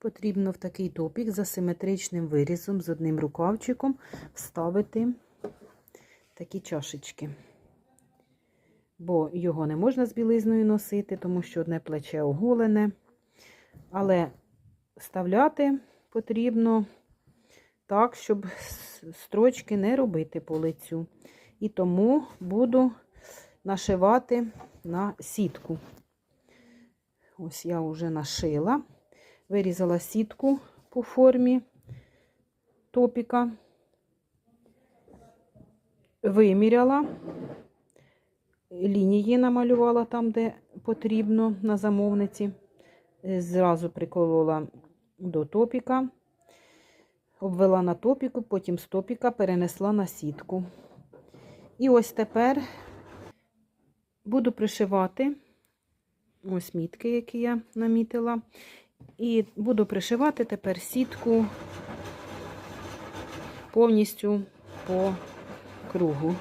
Потрібно в такий топік за симетричним вирізом з одним рукавчиком вставити такі чашечки. Бо його не можна з білизною носити, тому що одне плече оголене. Але вставляти потрібно так, щоб строчки не робити по лицю. І тому буду нашивати на сітку. Ось я вже нашила, вирізала сітку по формі топіка, виміряла, лінії намалювала там, де потрібно на замовниці. Зразу приколола до топіка, обвела на топіку, потім з топіка перенесла на сітку. І ось тепер буду пришивати ось мітки, які я намітила. І буду пришивати тепер сітку повністю по кругу.